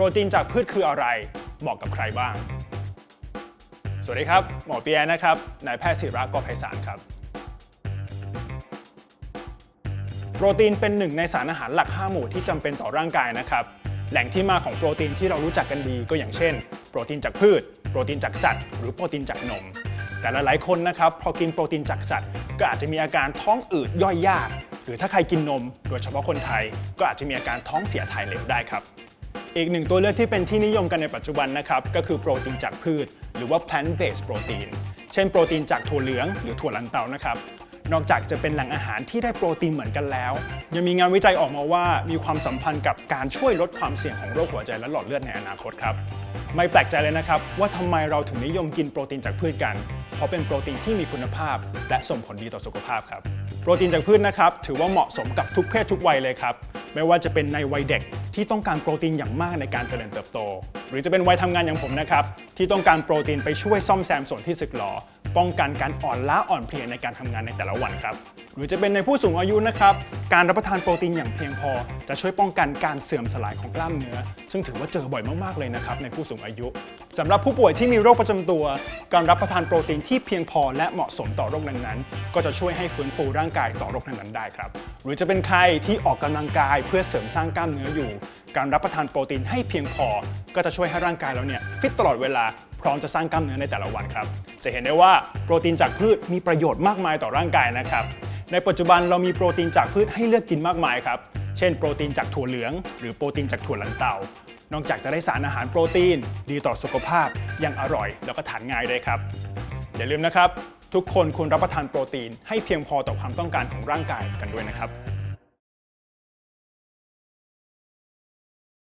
รตีนจากพืชคืออะไร เหมาะกับใครบ้าง สวัสดีครับ หมอเปียนะครับ นายแพทย์ศิระกอไพศาลครับ โปรตีนเป็นหนึ่งในสารอาหารหลัก 5 หมู่ที่จำเป็นต่อร่างกายนะครับ แหล่งที่มาของโปรตีนที่เรารู้จักกันดีก็อย่างเช่น โปรตีนจากพืช โปรตีนจากสัตว์ หรือโปรตีนจากนม แต่หลายๆคนนะครับพอกินโปรตีนจากสัตว์ ก็อาจจะมีอาการท้องอืดย่อยยาก หรือถ้าใครกินนม โดยเฉพาะคนไทย ก็อาจจะมีอาการท้องเสียถ่ายเหลวได้ครับ อีกหนึ่งตัวเลือกที่เป็นที่นิยมกันในปัจจุบันนะครับก็คือโปรตีนจากพืช หรือว่า plant based protein เช่นโปรตีนจากถั่วเหลืองหรือถั่วลันเตานะครับนอกจากจะเป็นแหล่งอาหารที่ได้โปรตีนเหมือนกันแล้ว ยังมีงานวิจัยออกมาว่ามีความสัมพันธ์กับการช่วยลดความเสี่ยงของโรคหัวใจและหลอดเลือดในอนาคตครับไม่แปลกใจเลยนะครับ ว่าทำไมเราถึงนิยมกินโปรตีนจากพืชกัน เพราะเป็นโปรตีนที่มีคุณภาพ และส่งผลดีต่อสุขภาพครับโปรตีนจากพืชนะครับถือว่าเหมาะสมกับทุกเพศทุกวัยเลยครับ ไม่ว่าจะเป็นในวัยเด็กที่ต้องการโปรตีนอย่างมากในการเจริญเติบโต หรือจะเป็นวัยทำงานอย่างผมนะครับที่ต้องการโปรตีนไปช่วยซ่อมแซมส่วนที่สึกหรอ ป้องกันการอ่อนล้าอ่อนเพลียในการทำงานในแต่ละวันครับ หรือจะเป็นในผู้สูงอายุนะครับ การรับประทานโปรตีนอย่างเพียงพอ จะช่วยป้องกันการเสื่อมสลายของกล้ามเนื้อ ซึ่งถือว่าเจอบ่อยมากๆเลยนะครับในผู้สูงอายุสำหรับผู้ป่วยที่มีโรคประจำตัว การรับประทานโปรตีนที่เพียงพอและเหมาะสมต่อโรคนั้นๆ ก็จะช่วยให้ฟื้นฟูร่างกายต่อโรคนั้นๆได้ครับ หรือจะเป็นใครที่ออกกำลังกายเพื่อเสริมสร้างกล้ามเนื้ออยู่ การรับประทานโปรตีนให้เพียงพอ ก็จะช่วยให้ร่างกายเราเนี่ยฟิตตลอดเวลา พร้อมจะสร้างกล้ามเนื้อในแต่ละวันครับ จะเห็นได้ว่าโปรตีนจากพืชมีประโยชน์มากมายต่อร่างกายนะครับ ในปัจจุบันเรามีโปรตีนจากพืชให้เลือกกินมากมายครับ เช่นโปรตีนจากถั่วเหลือง หรือโปรตีนจากถั่วลันเตา นอกจากจะได้สารอาหารโปรตีน ดีต่อสุขภาพ ยังอร่อย แล้วก็ทานง่ายด้วยครับ อย่าลืมนะครับ ทุกคนควรรับประทานโปรตีนให้เพียงพอต่อความต้องการของร่างกายกันด้วยนะครับ